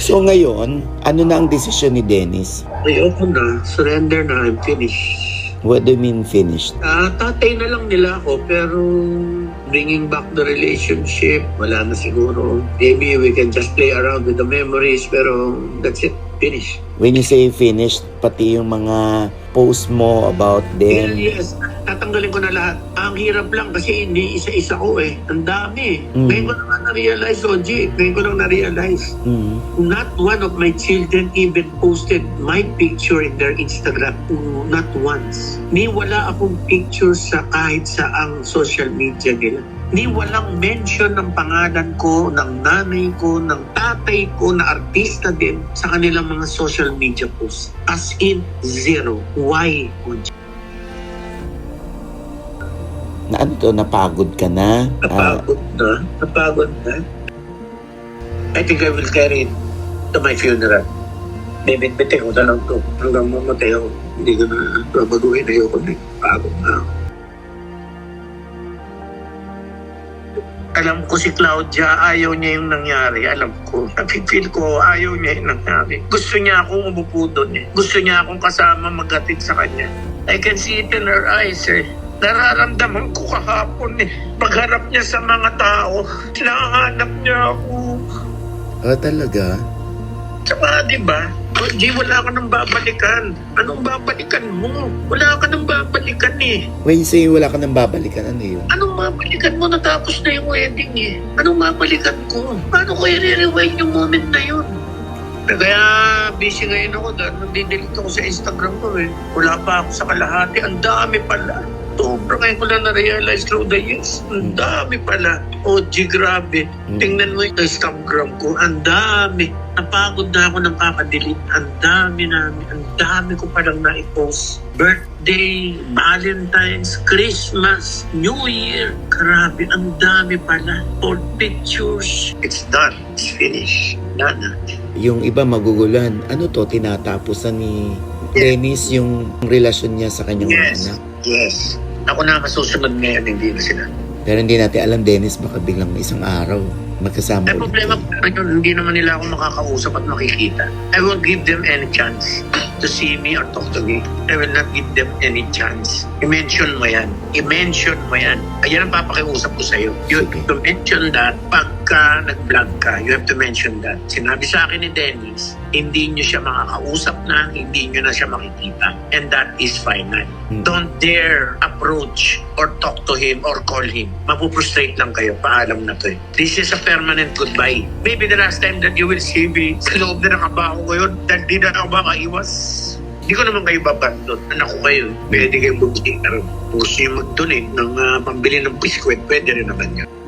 So ngayon, ano na ang desisyon ni Dennis? Ayoko na. Surrender na. I'm finished. What do you mean finished? Ah, tatay na lang nila ako pero bringing back the relationship, wala na siguro. Maybe we can just play around with the memories pero that's it. Finish. When you say finished, pati yung mga post mo about them. yes, tatanggalin ko na lahat. Ang hirap lang kasi hindi isa-isa ko eh. Ang dami. Mm. Ngayon ko lang na-realize, Oji. Ngayon ko lang na-realize. Mm. Not one of my children even posted my picture in their Instagram. Not once. Ni wala akong picture sa kahit sa ang social media nila. Ni walang mention ng pangalan ko, ng nanay ko, ng tatay ko, na artista din sa kanilang mga social media posts. As in, zero. Why? Oji? Ano to, napagod ka na? Napagod na. Napagod na. I think I will carry it to my funeral. Bibit-bitin ko na lang to. Hanggang mamatay ako. Hindi ko na babaguhin. Ayoko na. Pagod na ako. Alam ko si Claudia, ayaw niya yung nangyari. Alam ko. Napipil ko, ayaw niya yung nangyari. Gusto niya akong umupo doon eh. Gusto niya akong kasama maghatid sa kanya. I can see it in her eyes eh. Nararamdaman ko kahapon eh. Pagharap niya sa mga tao, hinahanap niya ako. ah, talaga? Tsaka, di ba? Hindi, wala ka nang babalikan. Anong babalikan mo? Wala ka nang babalikan eh. When you say wala ka nang babalikan, ano yun? Anong babalikan mo? Natapos na yung wedding eh. Anong babalikan ko? Paano ko i-rewind yung moment na yun? Kaya busy ngayon ako dahil nagdidelete ako sa Instagram ko eh. Wala pa ako sa kalahati. Ang dami pala. Sobra ngayon ko lang na-realize through the years. Ang dami pala. O, G, grabe. Mm. Tingnan mo yung Instagram ko. Ang dami. Napagod na ako ng kakadelete. Ang dami namin. Ang dami ko palang na-post. Birthday, Valentine's, Christmas, New Year. Grabe, ang dami pala. All pictures. It's done. It's finished. Done na. Yung iba magugulan, ano to, tinatapusan ni Dennis yung relasyon niya sa kanyang Yes. anak. Yes. Ako na masusunod ngayon, hindi na sila. Pero hindi natin alam, Dennis, baka biglang isang araw magkasama Ay, ulit problema naman yun, hindi naman nila ako makakausap at makikita. I will give them any chance to see me or talk to me. I will not give them any chance. I-mention mo yan. I-mention mo yan. Ayan ang papakiusap ko sa'yo. You Sige. to mention that pagka nag-vlog ka. You have to mention that. Sinabi sa akin ni Dennis, hindi nyo siya makakausap na, hindi nyo na siya makikita. And that is final. Hmm. Don't dare approach or talk to him or call him. Mapuprostrate lang kayo. Paalam na to eh. This is a permanent goodbye. Maybe the last time that you will see me sa loob na ng kabaho ko yun, dahil di na ako makaiwas. Hindi ko naman kayo babandon. Anak ko kayo. Pwede kayo mag-share. Kung gusto nyo mag-donate ng ah, pambili ng biskwit, pwede rin naman yun.